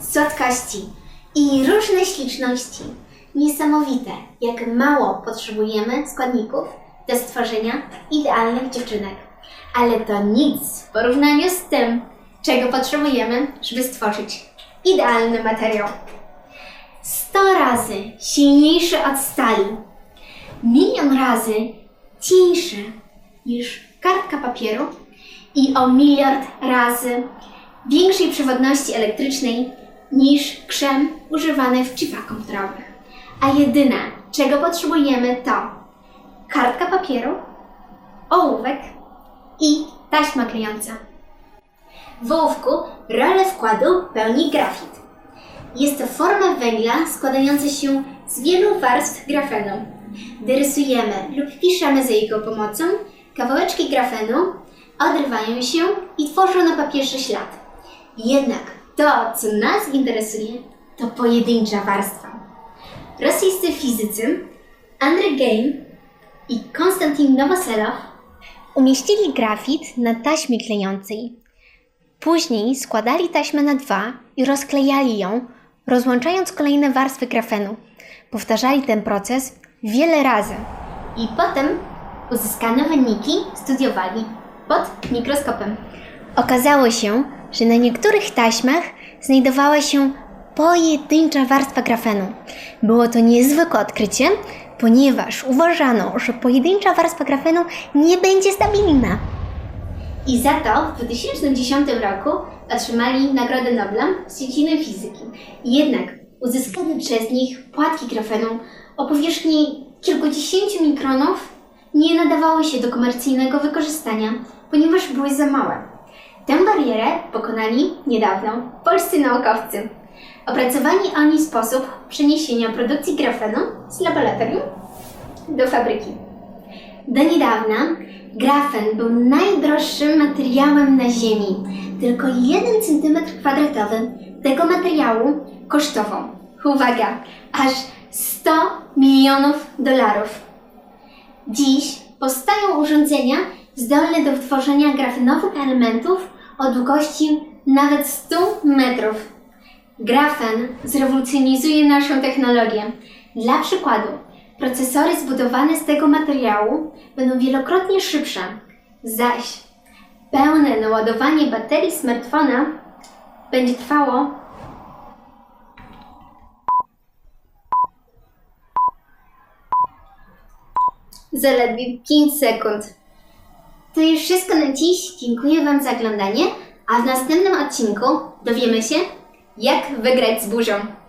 słodkości i różne śliczności. Niesamowite, jak mało potrzebujemy składników do stworzenia idealnych dziewczynek. Ale to nic w porównaniu z tym, czego potrzebujemy, żeby stworzyć idealny materiał. 100 razy silniejszy od stali, milion razy cieńszy niż kartka papieru i o miliard razy większej przewodności elektrycznej niż krzem używany w chipach komputerowych. A jedyne, czego potrzebujemy to kartka papieru, ołówek i taśma klejąca. W ołówku rolę wkładu pełni grafit. Jest to forma węgla składająca się z wielu warstw grafenu. Gdy lub piszemy za jego pomocą, kawałeczki grafenu odrywają się i tworzą na papierze ślad. Jednak to, co nas interesuje, to pojedyncza warstwa. Rosyjscy fizycy Andrzej Geim i Konstantin Nowoselow umieścili grafit na taśmie klejącej. Później składali taśmę na dwa i rozklejali ją, rozłączając kolejne warstwy grafenu. Powtarzali ten proces wiele razy. I potem uzyskane wyniki studiowali pod mikroskopem. Okazało się, że na niektórych taśmach znajdowała się pojedyncza warstwa grafenu. Było to niezwykłe odkrycie, ponieważ uważano, że pojedyncza warstwa grafenu nie będzie stabilna. I za to w 2010 roku otrzymali Nagrodę Nobla z dziedziny fizyki. Jednak uzyskane przez nich płatki grafenu o powierzchni kilkudziesięciu mikronów nie nadawały się do komercyjnego wykorzystania, ponieważ były za małe. Tę barierę pokonali niedawno polscy naukowcy. Opracowali oni sposób przeniesienia produkcji grafenu z laboratorium do fabryki. Do niedawna grafen był najdroższym materiałem na Ziemi. Tylko 1 cm kwadratowy tego materiału kosztował, uwaga, aż 100 milionów dolarów. Dziś powstają urządzenia zdolne do tworzenia grafenowych elementów o długości nawet 100 metrów. Grafen zrewolucjonizuje naszą technologię. Dla przykładu, procesory zbudowane z tego materiału będą wielokrotnie szybsze, zaś pełne naładowanie baterii smartfona będzie trwało zaledwie 5 sekund. To już wszystko na dziś. Dziękuję Wam za oglądanie, a w następnym odcinku dowiemy się, jak wygrać z burzą.